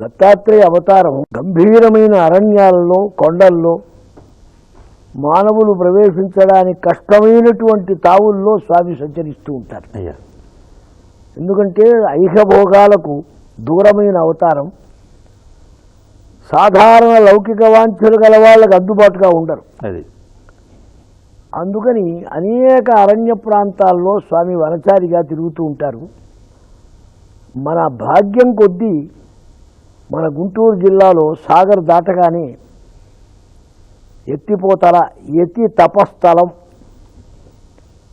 దత్తాత్రేయ అవతారం గంభీరమైన అరణ్యాలలో కొండల్లో మానవులు ప్రవేశించడానికి కష్టమైనటువంటి తావుల్లో స్వామి సంచరిస్తూ ఉంటారు. అయ్యా. ఎందుకంటే ఐహభోగాలకు దూరమైన అవతారం సాధారణ లౌకిక వాంఛలు గల వాళ్ళకి అందుబాటుగా ఉండరు. అది. అందుకని అనేక అరణ్య ప్రాంతాల్లో స్వామి వనచారిగా తిరుగుతూ ఉంటారు. మన భాగ్యం కొద్దీ మన గుంటూరు జిల్లాలో సాగర్ దాటగానే ఎత్తిపోతల ఎత్తి తపస్థలం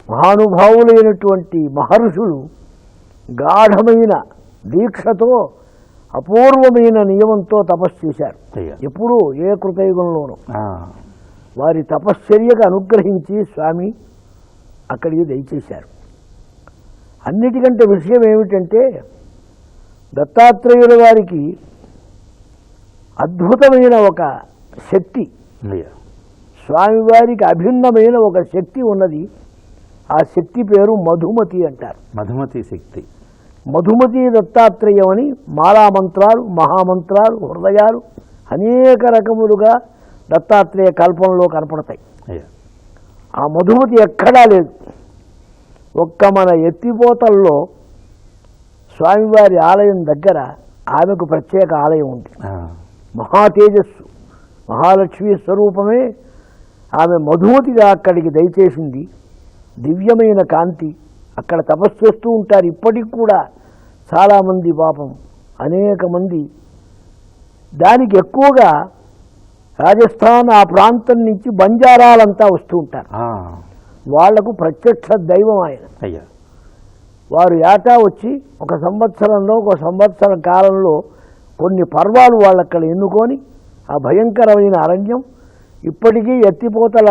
మహానుభావులైనటువంటి మహర్షులు గాఢమైన దీక్షతో అపూర్వమైన నియమంతో తపస్సు చేశారు. ఎప్పుడూ ఏ కృతయుగంలోనూ. వారి తపశ్చర్యకు అనుగ్రహించి స్వామి అక్కడికి దయచేశారు. అన్నిటికంటే విషయం ఏమిటంటే దత్తాత్రేయుల వారికి అద్భుతమైన ఒక శక్తి స్వామివారికి అభిన్నమైన ఒక శక్తి ఉన్నది. ఆ శక్తి పేరు మధుమతి అంటారు. మధుమతి శక్తి. మధుమతి దత్తాత్రేయం అని మాలామంత్రాలు మహామంత్రాలు హృదయాలు అనేక రకములుగా దత్తాత్రేయ కల్పనలో కనపడతాయి. ఆ మధుమతి ఎక్కడా లేదు. ఒక్క మన ఎత్తిపోతల్లో స్వామివారి ఆలయం దగ్గర ఆమెకు ప్రత్యేక ఆలయం ఉంది. మహా తేజస్సు మహాలక్ష్మి స్వరూపమే ఆమె మధుమతిగా అక్కడికి దయచేసింది. దివ్యమైన కాంతి అక్కడ తపస్సు చేస్తూ ఉంటారు. ఇప్పటికి కూడా చాలామంది పాపం అనేక మంది. దానికి ఎక్కువగా రాజస్థాన్ ఆ ప్రాంతం నుంచి బంజారాలంతా వస్తూ ఉంటారు. వాళ్ళకు ప్రత్యక్ష దైవం ఆయన. అయ్యా. వారు ఏటా వచ్చి ఒక సంవత్సరంలో ఒక సంవత్సర కాలంలో కొన్ని పర్వాలు వాళ్ళు అక్కడ ఎన్నుకొని ఆ భయంకరమైన అరణ్యం ఇప్పటికీ ఎత్తిపోతల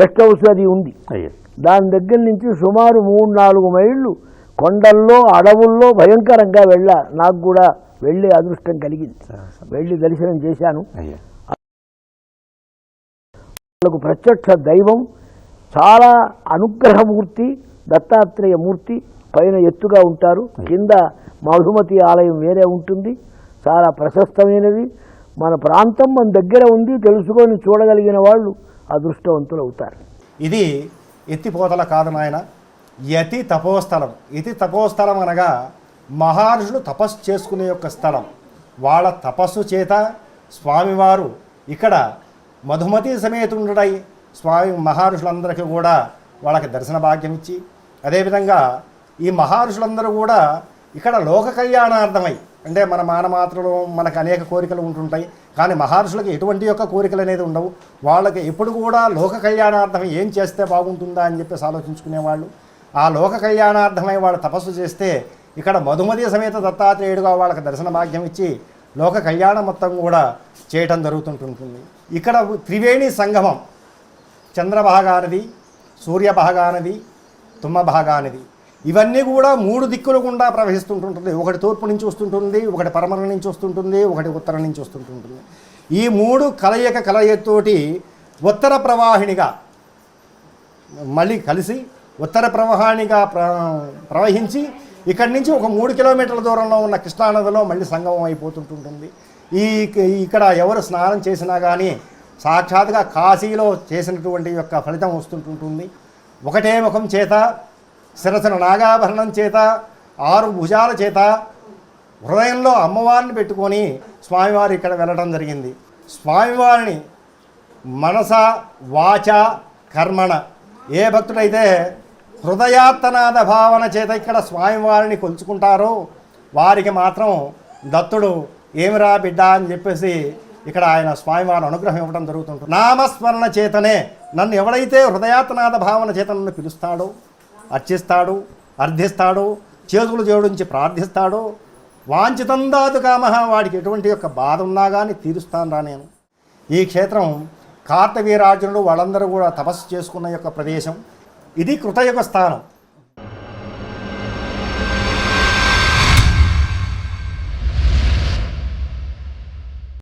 గెస్ట్ హౌస్ అది ఉంది. అయ్యా. దాని దగ్గర నుంచి సుమారు మూడు నాలుగు మైళ్ళు కొండల్లో అడవుల్లో భయంకరంగా వెళ్ళా. నాకు కూడా వెళ్ళే అదృష్టం కలిగింది. వెళ్ళి దర్శనం చేశాను. వాళ్ళకు ప్రత్యక్ష దైవం చాలా అనుగ్రహమూర్తి దత్తాత్రేయ మూర్తి పైన ఎత్తుగా ఉంటారు. కింద మధుమతి ఆలయం వేరే ఉంటుంది. చాలా ప్రశస్తమైనది. మన ప్రాంతం మన దగ్గర ఉంది. తెలుసుకొని చూడగలిగిన వాళ్ళు అదృష్టవంతులు అవుతారు ఇది ఎత్తిపోతల కాదు నాయన. యతి తపోస్థలం. యతి తపోస్థలం అనగా మహర్షులు తపస్సు చేసుకునే యొక్క స్థలం. వాళ్ళ తపస్సు చేత స్వామివారు ఇక్కడ మధుమతి సమేతుండడై స్వామి మహర్షులందరికీ కూడా వాళ్ళకి దర్శన భాగ్యం ఇచ్చి అదేవిధంగా ఈ మహర్షులందరూ కూడా ఇక్కడ లోక కళ్యాణార్థమై అంటే మన మానమాత్రలు మనకు అనేక కోరికలు ఉంటుంటాయి. కానీ మహర్షులకు ఎటువంటి యొక్క కోరికలు అనేది ఉండవు. వాళ్ళకి ఎప్పుడు కూడా లోక కళ్యాణార్థం ఏం చేస్తే బాగుంటుందా అని చెప్పేసి ఆలోచించుకునేవాళ్ళు. ఆ లోక కళ్యాణార్థమై వాళ్ళు తపస్సు చేస్తే ఇక్కడ మధుమతి సమేత దత్తాత్రేయుడుగా వాళ్ళకి దర్శన భాగ్యం ఇచ్చి లోక కళ్యాణం మొత్తం కూడా చేయటం జరుగుతుంటుంటుంది. ఇక్కడ త్రివేణి సంగమం చంద్రభాగానది సూర్యభాగానది తుమ్మభాగానది. ఇవన్నీ కూడా మూడు దిక్కులు గుండా ప్రవహిస్తుంటుంటుంది. ఒకటి తూర్పు నుంచి వస్తుంటుంది ఒకటి పరమర నుంచి వస్తుంటుంది ఒకటి ఉత్తరం నుంచి వస్తుంటుంటుంది. ఈ మూడు కలయిక కలయికతోటి ఉత్తర ప్రవాహినిగా మళ్ళీ కలిసి ఉత్తర ప్రవాహానిగా ప్ర ప్రవహించి ఇక్కడి నుంచి ఒక మూడు కిలోమీటర్ల దూరంలో ఉన్న కృష్ణానదిలో మళ్ళీ సంగమం అయిపోతుంటుంటుంది. ఈ ఇక్కడ ఎవరు స్నానం చేసినా కానీ సాక్షాత్గా కాశీలో చేసినటువంటి యొక్క ఫలితం వస్తుంటుంటుంది. ఒకటే ముఖం చేత శిరసన నాగాభరణం చేత ఆరు భుజాల చేత హృదయంలో అమ్మవారిని పెట్టుకొని స్వామివారు ఇక్కడ వెళ్ళడం జరిగింది. స్వామివారిని మనస వాచ కర్మణ ఏ భక్తుడైతే హృదయాత్తనాద భావన చేత ఇక్కడ స్వామివారిని కొలుచుకుంటారో వారికి మాత్రం దత్తుడు ఏమిరా బిడ్డ అని చెప్పేసి ఇక్కడ ఆయన స్వామివారి అనుగ్రహం ఇవ్వడం జరుగుతుంటుంది. నామస్మరణ చేతనే నన్ను ఎవడైతే హృదయాతనాద భావన చేత నన్ను పిలుస్తాడో అర్చిస్తాడు అర్థిస్తాడు చేతులు జోడించి ప్రార్థిస్తాడో. వాంఛితందాదు కామహ వాడికి ఎటువంటి యొక్క బాధ ఉన్నా కానీ తీరుస్తాను రా నేను. ఈ క్షేత్రం కార్తవీరార్జునుడు వాళ్ళందరూ కూడా తపస్సు చేసుకున్న యొక్క ప్రదేశం. ఇది కృతయుగ స్థానం.